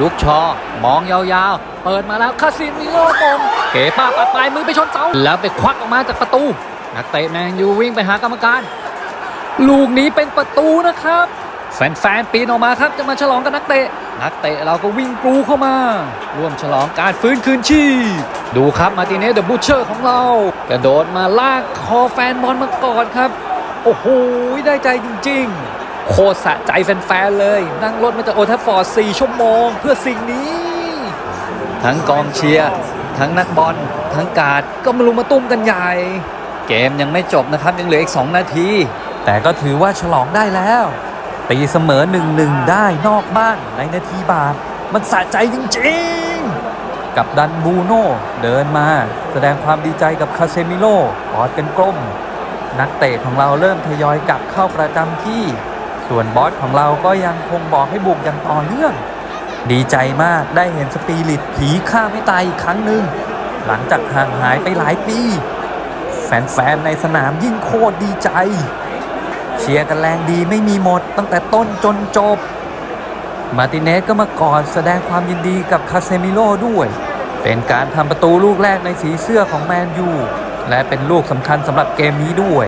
ลูกชอ มองยาวๆ เปิดมาแล้วคาซิมิโลมงเก๋ป้าปัดปลายมือไปชนเสาแล้วไปควักออกมาจากประตู นักเตะแมนยูวิ่งไปหากรรมการ ลูกนี้เป็นประตูนะครับแฟนๆปีนออกมาครับจะมาฉลองกับนักเตะ นักเตะเราก็วิ่งกรูเข้ามา ร่วมฉลองการฟื้นคืนชีพ ดูครับมาติเนสเดอะบูชเชอร์ของเรา กระโดดมาลากคอแฟนบอลมากอดครับ โอ้โหได้ใจจริง ๆ โคตรสะใจแฟนๆเลย นั่งรถมาจากโอทัฟฟอร์ด4ชั่วโมง เพื่อสิ่งนี้ ทั้งกองเชียร์ ทั้งนักบอล ทั้งการ์ดก็มาลุมมาตุ้มกันใหญ่ เกมยังไม่จบนะครับ ยังเหลืออีก 2 นาที แต่ก็ถือว่าฉลองได้แล้ว ตีเสมอ 1-1 ได้นอกบ้านในนาทีบาปมันสะใจจริงๆ กับดันบูโน่เดินมา แสดงความดีใจกับคาเซมิโลกอดกันกลม นักเตะของเราเริ่มทยอยกลับเข้าประจำที่ ส่วนบอสของเราก็ยังคงบอกให้บุกอย่างต่อเนื่อง ดีใจมากได้เห็นสปิริตผีฆ่าไม่ตายอีกครั้งหนึ่ง หลังจากห่างหายไปหลายปี แฟนๆในสนามยิ่งโคตรดีใจ เชียร์กันแรงดีไม่มีหมดตั้งแต่ต้นจนจบ มาติเนสก็มากอดแสดงความยินดีกับคาเซมิโลด้วย เป็นการทำประตูลูกแรกในสีเสื้อของแมนยูและเป็นลูกสำคัญสำหรับเกมนี้ด้วย